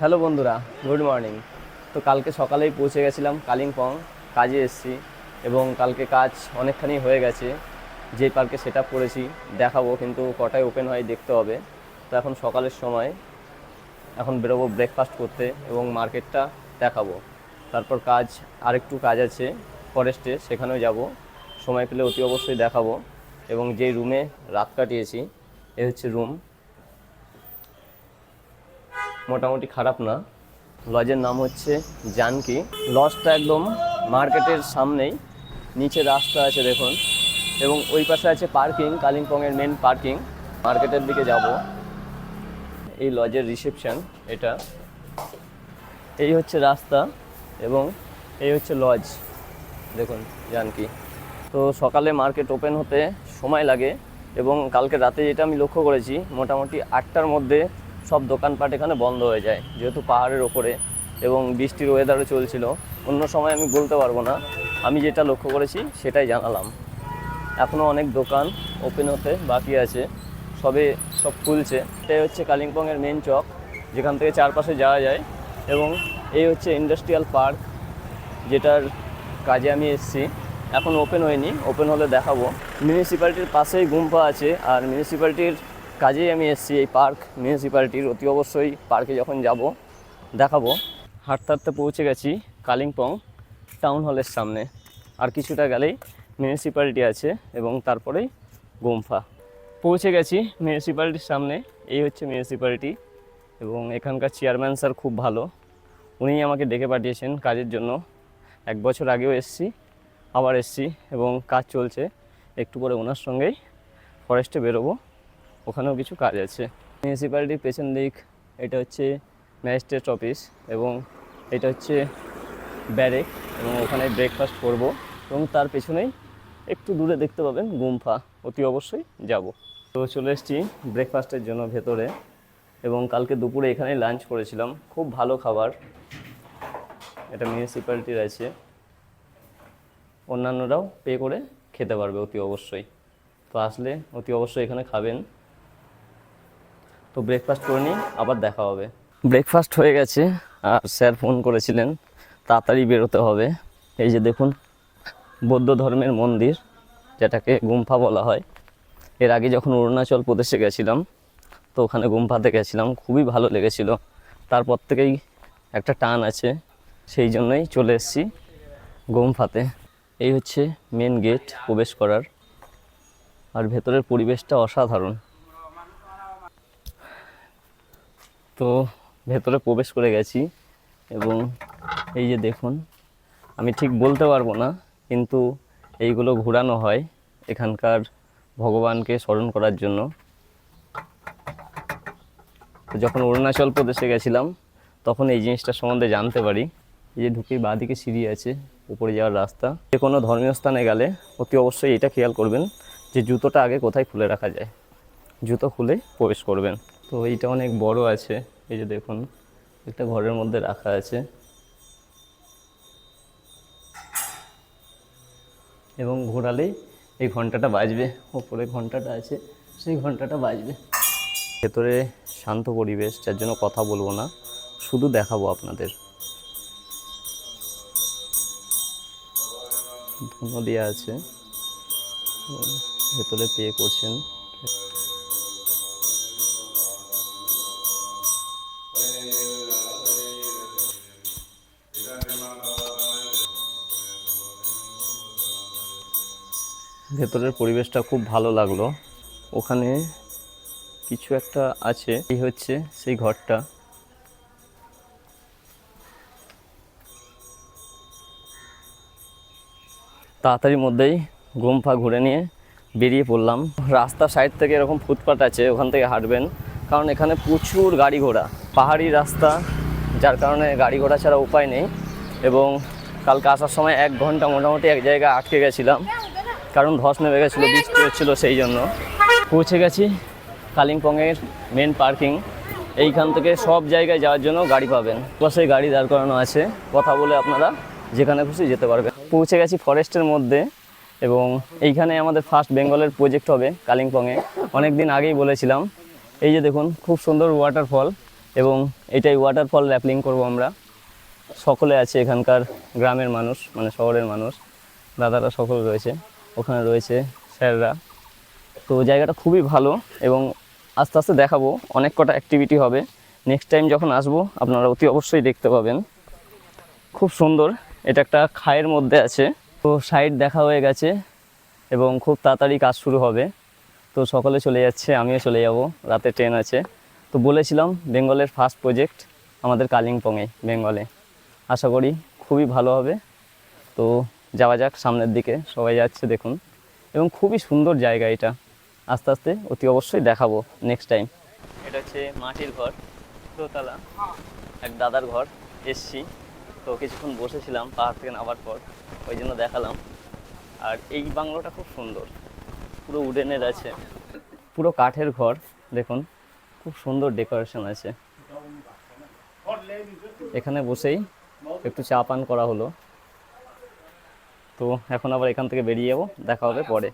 Hello বন্ধুরা, good morning. তো কালকে সকালেই পৌঁছে গেছিলাম কালিম্পং, কাজে এসেছি এবং কালকে কাজ অনেকখানি হয়ে গেছে। যে পার্কে সেট আপ করেছি, দেখাবো কিন্তু কটায় ওপেন হয় দেখতে হবে। তো এখন সকালের সময়, এখন বেরোবো ব্রেকফাস্ট করতে এবং মার্কেটটা দেখাবো। তারপর কাজ, আরেকটু কাজ আছে ফরেস্টে সেখানেও যাব। সময় পেলে অতি অবশ্যই দেখাবো। এবং যে রুমে রাত কাটিয়েছি, এ হচ্ছে রুম মোটামুটি খারাপ না। লজের নাম হচ্ছে জানকি লজটা একদম মার্কেটের সামনেই। নিচে রাস্তা আছে দেখুন। এবং ওই পাশে আছে পার্কিং কালিম্পংয়ের মেন পার্কিং মার্কেটের দিকে যাব। এই লজের রিসেপশন এটা। এই হচ্ছে রাস্তা এবং এই হচ্ছে লজ দেখুন জানকি তো সকালে মার্কেট ওপেন হতে সময় লাগে এবং কালকে রাতে যেটা আমি লক্ষ্য করেছি, মোটামুটি আটটার মধ্যে সব দোকানপাট এখানে বন্ধ হয়ে যায়, যেহেতু পাহাড়ের ওপরে এবং বৃষ্টির ওয়েদারও চলছিল। অন্য সময় আমি বলতে পারব না। আমি যেটা লক্ষ্য করেছি, সেটাই জানালাম। এখনও অনেক দোকান ওপেন হতে বাকি আছে। সবে সব খুলছে। এটাই হচ্ছে কালিম্পংয়ের মেন চক, যেখান থেকে চারপাশে যাওয়া যায়। এবং এই হচ্ছে ইন্ডাস্ট্রিয়াল পার্ক যেটার কাজে আমি এসেছি। এখন ওপেন হয়নি। ওপেন হলে দেখাবো। মিউনিসিপ্যালিটির পাশেই গুম্পা আছে। আর মিউনিসিপ্যালিটির কাজেই আমি এসেছি এই পার্ক মিউনিসিপ্যালিটির অতি অবশ্যই পার্কে যখন যাব, দেখাবো। হাঁটতে হাঁটতে পৌঁছে গেছি কালিম্পং টাউন হলের সামনে। আর কিছুটা গেলেই মিউনিসিপ্যালিটি আছে এবং তারপরেই গুম্ফা। পৌঁছে গেছি মিউনিসিপ্যালিটির সামনে। এই হচ্ছে মিউনিসিপ্যালিটি এবং এখানকার চেয়ারম্যান স্যার খুব ভালো। উনি আমাকে ডেকে পাঠিয়েছেন কাজের জন্য। এক বছর আগেও এসেছি, আবার এসেছি এবং কাজ চলছে। একটু পরে ওনার সঙ্গেই ফরেস্টে বেরোবো। ওখানেও কিছু কাজ আছে। মিউনিসিপ্যালিটির পেছন দিক, এটা হচ্ছে ম্যাজিস্ট্রেট অফিস এবং এটা হচ্ছে ব্যারেক এবং ওখানে ব্রেকফাস্ট করব এবং তার পেছনেই একটু দূরে দেখতে পাবেন গুম্ফা, অতি অবশ্যই যাব। তো চলে এসেছি ব্রেকফাস্টের জন্য ভেতরে এবং কালকে দুপুরে এখানেই লাঞ্চ করেছিলাম, খুব ভালো খাবার। এটা মিউনিসিপ্যালিটির আছে। অন্যান্যরাও পে করে খেতে পারবে অতি অবশ্যই। তো আসলে অতি অবশ্যই এখানে খাবেন। তো ব্রেকফাস্ট করে নিই, আবার দেখা হবে। ব্রেকফাস্ট হয়ে গেছে, আর স্যার ফোন করেছিলেন, তাড়াতাড়ি বেরোতে হবে। এই যে দেখুন, বৌদ্ধ ধর্মের মন্দির, যেটাকে গুম্ফা বলা হয়। এর আগে যখন অরুণাচল প্রদেশে গেছিলাম, তো ওখানে গুম্ফাতে গেছিলাম, খুবই ভালো লেগেছিল। তারপর থেকেই একটা টান আছে, সেই জন্যই চলে এসেছি গুম্ফাতে। এই হচ্ছে মেন গেট প্রবেশ করার। আর ভেতরের পরিবেশটা অসাধারণ। তো ভেতরে প্রবেশ করে গেছি এবং এই যে দেখুন, আমি ঠিক বলতে পারব না, কিন্তু এইগুলো ঘোরানো হয় এখানকার ভগবানকে স্মরণ করার জন্য। যখন অরুণাচল প্রদেশে গেছিলাম, তখন এই জিনিসটা সম্বন্ধে জানতে পারি। এই যে ঢুকে বাঁদিকে সিঁড়ি আছে, উপরে যাওয়ার রাস্তা। যে কোনো ধর্মীয় স্থানে গেলে অতি অবশ্যই এটা খেয়াল করবেন যে জুতোটা আগে কোথায় খুলে রাখা যায়। জুতো খুলে প্রবেশ করবেন। তো এইটা অনেক বড় আছে। এই যে দেখুন, একটা ঘরের মধ্যে রাখা আছে। এবং ঘোরালেই এই ঘন্টাটা বাজবে, ওপরে ঘন্টাটা আছে, সেই ঘন্টাটা বাজবে। ভেতরে শান্ত পরিবেশ, যার জন্য কথা বলব না, শুধু দেখাবো আপনাদের। ধুনো দেওয়া আছে। ভেতরে পে করছেন। ভেতরের পরিবেশটা খুব ভালো লাগল। ওখানে কিছু একটা আছে, এই হচ্ছে সেই ঘরটা। তাড়াতাড়ির মধ্যেই গুম্ফা ঘুরে নিয়ে বেরিয়ে পড়লাম। রাস্তার সাইড থেকে এরকম ফুটপাত আছে, ওখান থেকে হাঁটবেন। কারণ এখানে প্রচুর গাড়ি ঘোড়া। পাহাড়ি রাস্তা, যার কারণে গাড়ি ঘোড়া ছাড়া উপায় নেই। এবং কালকে আসার সময় এক ঘণ্টা মোটামুটি এক জায়গায় আটকে গেছিলাম। কারণ ধস নেমে গেছিল, বৃষ্টি হচ্ছিল সেই জন্য। পৌঁছে গেছি কালিম্পংয়ের মেন পার্কিং এইখান থেকে সব জায়গায় যাওয়ার জন্য গাড়ি পাবেন। পাশে গাড়ি দাঁড় করানো আছে। কথা বলে আপনারা যেখানে খুশি যেতে পারবেন। পৌঁছে গেছি ফরেস্টের মধ্যে এবং এইখানে আমাদের ফার্স্ট বেঙ্গলের প্রজেক্ট হবে কালিম্পংয়ে। অনেক দিন আগেই বলেছিলাম। এই যে দেখুন, খুব সুন্দর ওয়াটারফল এবং এটাই ওয়াটারফল র্যাপলিং করব আমরা। সকলে আছে এখানকার গ্রামের মানুষ মানে শহরের মানুষ। দাদারা সকল রয়েছে। ওখানে রয়েছে স্যাররা। তো জায়গাটা খুবই ভালো এবং আস্তে আস্তে দেখাবো অনেক কটা অ্যাক্টিভিটি হবে। নেক্সট টাইম যখন আসব, আপনারা অতি অবশ্যই দেখতে পাবেন। খুব সুন্দর, এটা একটা খায়ের মধ্যে আছে। তো সাইড দেখা হয়ে গেছে এবং খুব তাড়াতাড়ি কাজ শুরু হবে। তো সকালে চলে যাচ্ছে, আমিও চলে যাব, রাতে ট্রেন আছে। তো বলেছিলাম, বেঙ্গলের ফার্স্ট প্রজেক্ট আমাদের কালিম্পংয়ে, বেঙ্গলে। আশা করি খুবই ভালো হবে। তো যাওয়া যাক সামনের দিকে, সবাই যাচ্ছে দেখুন। এবং খুবই সুন্দর জায়গা এটা। আস্তে আস্তে অতি অবশ্যই দেখাবো নেক্সট টাইম এটা হচ্ছে মাটির ঘর, দোতলা। এক দাদার ঘর, এসছি। তো কিছুক্ষণ বসেছিলাম, পাহাড় থেকে নামার পর। ওই জন্য দেখালাম। আর এই বাংলোটা খুব সুন্দর। পুরো উডেনের আছে। পুরো কাঠের ঘর, দেখুন। খুব সুন্দর ডেকোরেশন আছে। এখানে বসেই একটু চা পান করা হলো। তো এখন আবার এখান থেকে বেরিয়ে যাব দেখা হবে পরে।